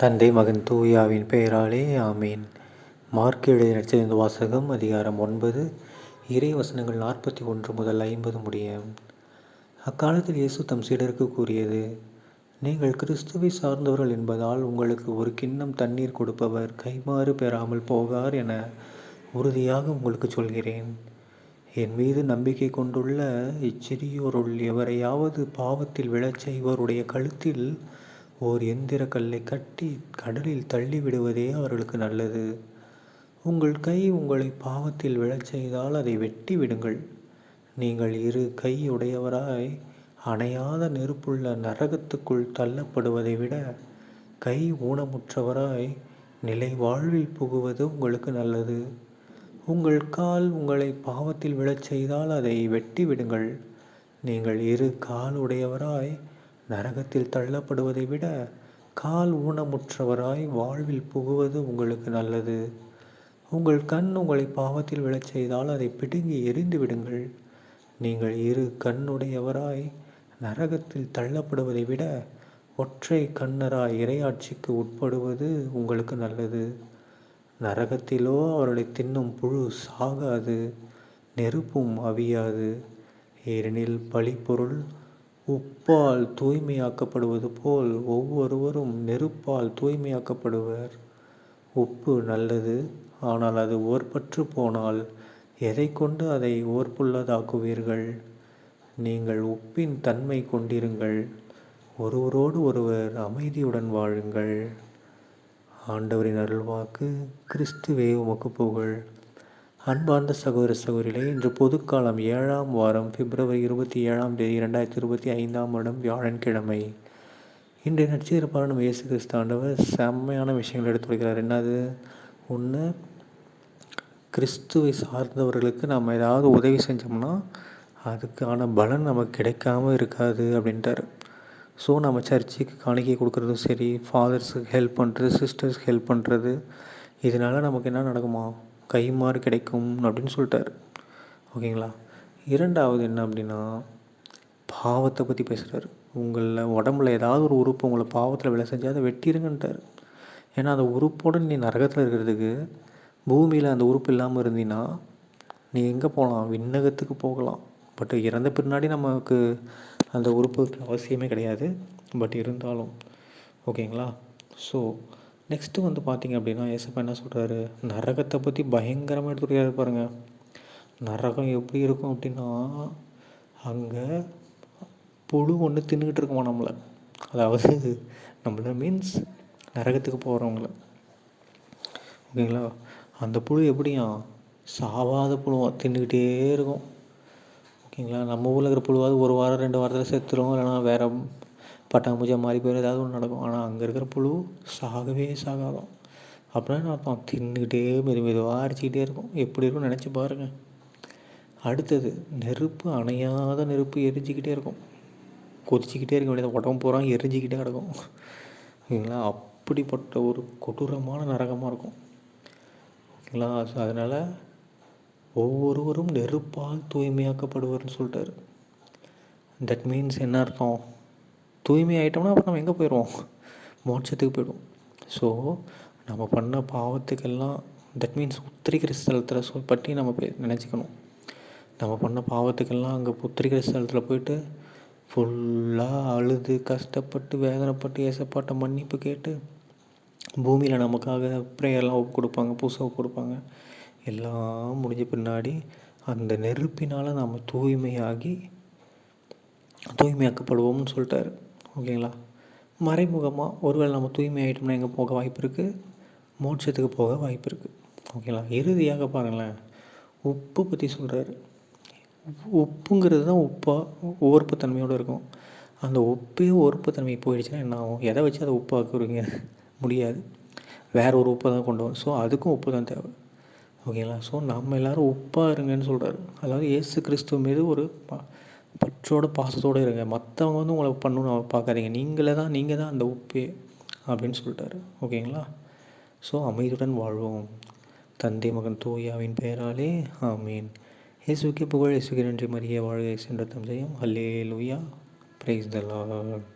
தந்தை மகன் தூயாவின் பெயராலே ஆமீன். மார்க் எழுதிய நட்சத்திர வாசகம் அதிகாரம் ஒன்பது இறை வசனங்கள் நாற்பத்தி ஒன்று முதல் ஐம்பது முடிய அக்காலத்தில் இயேசு தம் சீடருக்கு கூறியது நீங்கள் கிறிஸ்துவை சார்ந்தவர்கள் என்பதால் உங்களுக்கு ஒரு கிண்ணம் தண்ணீர் கொடுப்பவர் கைமாறு பெறாமல் போகார் என உறுதியாக உங்களுக்கு சொல்கிறேன். என் மீது நம்பிக்கை கொண்டுள்ள இச்சிறியோருள் எவரையாவது பாவத்தில் விழச் செய்வருடைய கழுத்தில் ஓர் எந்திர கல்லை கட்டி கடலில் தள்ளிவிடுவதே அவர்களுக்கு நல்லது. உங்கள் கை உங்களை பாவத்தில் விழச் செய்தால் அதை வெட்டி விடுங்கள். நீங்கள் இரு கை உடையவராய் அணையாத நெருப்புள்ள நரகத்துக்குள் தள்ளப்படுவதை விட கை ஊனமுற்றவராய் நிலை வாழ்வில் புகுவது உங்களுக்கு நல்லது. உங்கள் கால் உங்களை பாவத்தில் விழச் செய்தால் அதை வெட்டி விடுங்கள். நீங்கள் இரு கால் உடையவராய் நரகத்தில் தள்ளப்படுவதை விட கால் ஊனமுற்றவராய் வாழ்வில் புகுவது உங்களுக்கு நல்லது. உங்கள் கண் உங்களை பாவத்தில் விழச் செய்தால் அதை பிடுங்கி எரிந்து விடுங்கள். நீங்கள் இரு கண்ணுடையவராய் நரகத்தில் தள்ளப்படுவதை விட ஒற்றை கண்ணராய் இரையாட்சிக்கு உட்படுவது உங்களுக்கு நல்லது. நரகத்திலோ அவர்களை தின்னும் புழு சாகாது நெருப்பும் அவியாது. ஏனெனில் பழிப்பொருள் உப்பால் தூய்மையாக்கப்படுவது போல் ஒவ்வொருவரும் நெருப்பால் தூய்மையாக்கப்படுவர். உப்பு நல்லது ஆனால் அது ஓர்பற்று போனால் எதை கொண்டு அதை ஓர்ப்புள்ளதாக்குவீர்கள்? நீங்கள் உப்பின் தன்மை கொண்டிருங்கள். ஒருவரோடு ஒருவர் அமைதியுடன் வாழுங்கள். ஆண்டவரின் அருள்வாக்கு கிறிஸ்துவே உமக்கு புகழ். அன்பார்ந்த சகோதர சகோதரிகளே இன்று பொதுக்காலம் ஏழாம் வாரம் பிப்ரவரி இருபத்தி ஏழாம் தேதி இரண்டாயிரத்தி இருபத்தி ஐந்தாம் வருடம் வியாழன்கிழமை. இன்றைய நட்சத்திர பாரணம் இயேசு கிறிஸ்தாண்டவர் செம்மையான விஷயங்கள் எடுத்து வைக்கிறார் என்னது? ஒன்று கிறிஸ்துவை சார்ந்தவர்களுக்கு நம்ம ஏதாவது உதவி செஞ்சோம்னா அதுக்கான பலன் நமக்கு கிடைக்காம இருக்காது அப்படின்ட்டார். ஸோ நம்ம சர்ச்சுக்கு காணிக்கை கொடுக்குறதும் சரி ஃபாதர்ஸுக்கு ஹெல்ப் பண்ணுறது சிஸ்டர்ஸ்க்கு ஹெல்ப் பண்ணுறது இதனால் நமக்கு என்ன நடக்குமா? கைமாறு கிடைக்கும் அப்படின்னு சொல்லிட்டார். ஓகேங்களா? இரண்டாவது என்ன அப்படின்னா பாவத்தை பற்றி பேசுகிறார் உங்களில் உடம்புல ஏதாவது ஒரு உறுப்பு உங்களை பாவத்தில் வேலை செஞ்சால் அதை வெட்டிடுங்கன்ட்டார் ஏன்னா அந்த உறுப்போடு நீ நரகத்தில் இருக்கிறதுக்கு பூமியில் அந்த உறுப்பு இல்லாமல் இருந்தீங்கன்னா நீ எங்கே போகலாம் விண்ணகத்துக்கு போகலாம். பட் இறந்த பின்னாடி நமக்கு அந்த உறுப்புக்கு அவசியமே கிடையாது. பட் இருந்தாலும். ஓகேங்களா? ஸோ நெக்ஸ்ட்டு வந்து பார்த்திங்க அப்படின்னா ஏசப்பா என்ன சொல்கிறாரு நரகத்தை பற்றி பயங்கரமாக எடுத்துக்கிட்டாரு பாருங்கள் நரகம் எப்படி இருக்கும் அப்படின்னா அங்கே புழு ஒன்று தின்னுக்கிட்டு இருக்குமா நம்மளை? அதாவது நம்மளை மீன்ஸ் நரகத்துக்கு போகிறவங்கள ஓகேங்களா? அந்த புழு எப்படியா சாவாத புழுவாக தின்னுக்கிட்டே இருக்கும். ஓகேங்களா? நம்ம ஊரில் இருக்கிற புழுவாவது ஒரு வாரம் ரெண்டு வாரத்தில் செத்துரும். இல்லைனா வேறு பட்டாம்பூஜை மாதிரி போயிடும் ஏதாவது ஒன்று நடக்கும். ஆனால் அங்கே இருக்கிற புழு சாகவே சாகாதோம். அப்படின்னா அர்த்தம்? தின்னுக்கிட்டே மெது மெதுவாக அடிச்சுக்கிட்டே இருக்கும். எப்படி இருக்கும்னு நினச்சி பாருங்கள் அடுத்தது நெருப்பு அணையாத நெருப்பு எரிஞ்சிக்கிட்டே இருக்கும். கொதிச்சிக்கிட்டே இருக்க வேண்டியது. உடம்பு பூரா எரிஞ்சிக்கிட்டே கிடக்கும். ஓகேங்களா? அப்படிப்பட்ட ஒரு கொடூரமான நரகமாக இருக்கும். ஓகேங்களா? ஸோ அதனால் ஒவ்வொருவரும் நெருப்பால் தூய்மையாக்கப்படுவார்னு சொல்லிட்டாரு. தட் மீன்ஸ் என்ன அர்த்தம்? தூய்மை ஆகிட்டோம்னா அப்புறம் நம்ம எங்கே போயிடுவோம் மோட்சத்துக்கு போயிடுவோம். ஸோ நம்ம பண்ண பாவத்துக்கெல்லாம் தட் மீன்ஸ் உத்திரிக்கிற ஸ்தலத்தில் சொல் பற்றி நம்ம போய் நினச்சிக்கணும். நம்ம பண்ண பாவத்துக்கெல்லாம் அங்கே புத்திரிக்கிற ஸ்தலத்தில் போயிட்டு ஃபுல்லாக அழுது கஷ்டப்பட்டு வேதனைப்பட்டு ஏசப்பாட்ட மன்னிப்பு கேட்டு பூமியில் நமக்காக ப்ரேயர்லாம் ஒப்பு கொடுப்பாங்க பூசை ஒப்பு கொடுப்பாங்க. எல்லாம் முடிஞ்ச பின்னாடி அந்த நெருப்பினால் நம்ம தூய்மையாகி தூய்மையாக்கப்படுவோம்னு சொல்லிட்டாரு. ஓகேங்களா? மறைமுகமாக ஒருவேளை நம்ம தூய்மை ஆகிட்டோம்னா எங்கே போக வாய்ப்பு இருக்குது மோட்சத்துக்கு போக வாய்ப்பு இருக்குது ஓகேங்களா? இறுதியாக பாருங்களேன். உப்பு பற்றி சொல்கிறாரு உப்புங்கிறது தான் உப்பாக ஓர்ப்புத்தன்மையோடு இருக்கும். அந்த உப்பே ஓர்ப்புத்தன்மை போயிடுச்சுன்னா என்ன ஆகும்? எதை வச்சு அதை உப்பாக்குறீங்க? முடியாது. வேற ஒரு உப்பை தான் கொண்டு வரும் ஸோ அதுக்கும் உப்பு தான் தேவை. ஓகேங்களா? ஸோ நம்ம எல்லோரும் உப்பாக இருங்கன்னு சொல்கிறாரு அதாவது ஏசு கிறிஸ்துவ மீது ஒரு பற்றோடு பாசத்தோடு இருங்க. மற்றவங்க வந்து உங்களை பண்ணணும்னு பார்க்காதீங்க. நீங்களே தான் நீங்கள் தான் அந்த உப்பே அப்படின்னு சொல்லிட்டாரு. ஓகேங்களா? ஸோ அமைதியுடன் வாழ்வோம். தந்தை மகன் தூயாவின் பெயராலே ஆமீன். இயேசுக்கே புகழ் இயேசுக்கு நன்றி. மரிய வாழ்க சென்ற தம் செய்யும் ஹல்லே லூயா பிரைஸ் த லார்ட்